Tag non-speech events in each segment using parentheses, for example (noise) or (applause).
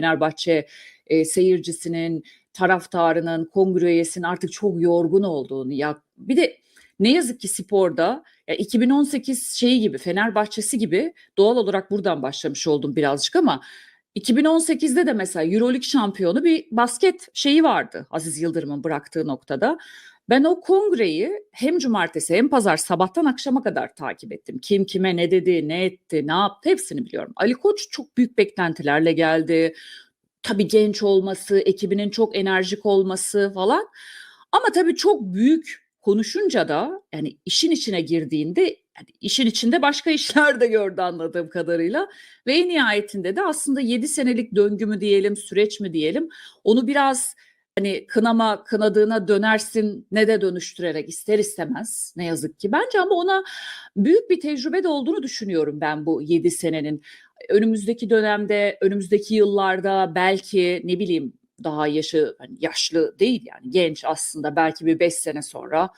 Fenerbahçe e, seyircisinin, taraftarının, kongre üyesinin artık çok yorgun olduğunu ya bir de ne yazık ki sporda ya 2018 şeyi gibi Fenerbahçesi gibi doğal olarak buradan başlamış oldum birazcık ama 2018'de de mesela Euroleague şampiyonu bir basket şeyi vardı Aziz Yıldırım'ın bıraktığı noktada. Ben o kongreyi hem cumartesi hem pazar sabahtan akşama kadar takip ettim. Kim kime ne dedi, ne etti, ne yaptı hepsini biliyorum. Ali Koç çok büyük beklentilerle geldi. Tabii genç olması, ekibinin çok enerjik olması falan. Ama tabii çok büyük konuşunca da yani işin içine girdiğinde yani işin içinde başka (laughs) işler de gördü anladığım kadarıyla ve en nihayetinde de aslında 7 senelik döngü mü diyelim süreç mi diyelim onu biraz hani kınama kınadığına dönersin ne de dönüştürerek ister istemez ne yazık ki. Bence ama ona büyük bir tecrübe de olduğunu düşünüyorum ben bu 7 senenin. Önümüzdeki dönemde önümüzdeki yıllarda belki ne bileyim daha yaşı hani yaşlı değil yani genç aslında belki bir 5 sene sonra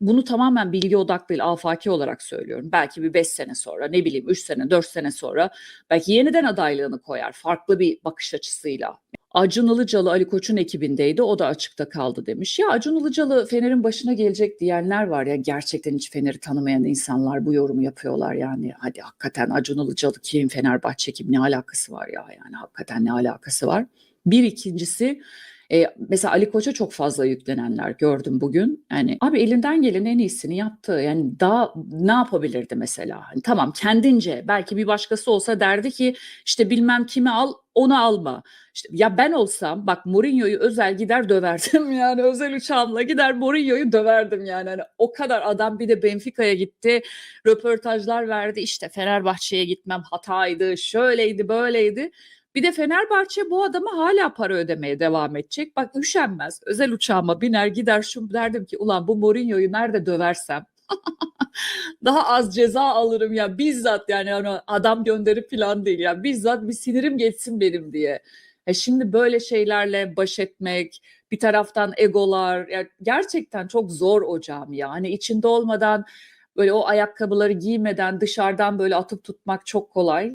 bunu tamamen bilgi odaklı değil afaki olarak söylüyorum. Belki bir 5 sene sonra ne bileyim 3 sene 4 sene sonra belki yeniden adaylığını koyar farklı bir bakış açısıyla. Acun Ilıcalı Ali Koç'un ekibindeydi o da açıkta kaldı demiş. Ya Acun Ilıcalı Fener'in başına gelecek diyenler var ya gerçekten hiç Fener'i tanımayan insanlar bu yorumu yapıyorlar yani. Hadi hakikaten Acun Ilıcalı kim Fenerbahçe kim ne alakası var ya yani hakikaten ne alakası var. Bir ikincisi e, mesela Ali Koç'a çok fazla yüklenenler gördüm bugün. Yani abi elinden gelen en iyisini yaptı. Yani daha ne yapabilirdi mesela? Hani tamam kendince belki bir başkası olsa derdi ki işte bilmem kimi al onu alma. İşte ya ben olsam bak Mourinho'yu özel gider döverdim (laughs) yani özel uçağımla gider Mourinho'yu döverdim yani. Hani o kadar adam bir de Benfica'ya gitti röportajlar verdi işte Fenerbahçe'ye gitmem hataydı şöyleydi böyleydi. Bir de Fenerbahçe bu adama hala para ödemeye devam edecek. Bak üşenmez. Özel uçağıma biner gider şu derdim ki ulan bu Mourinho'yu nerede döversem (laughs) daha az ceza alırım ya bizzat yani hani adam gönderip falan değil ya bizzat bir sinirim geçsin benim diye. E şimdi böyle şeylerle baş etmek, bir taraftan egolar, ya gerçekten çok zor o camia. Hani içinde olmadan böyle o ayakkabıları giymeden dışarıdan böyle atıp tutmak çok kolay.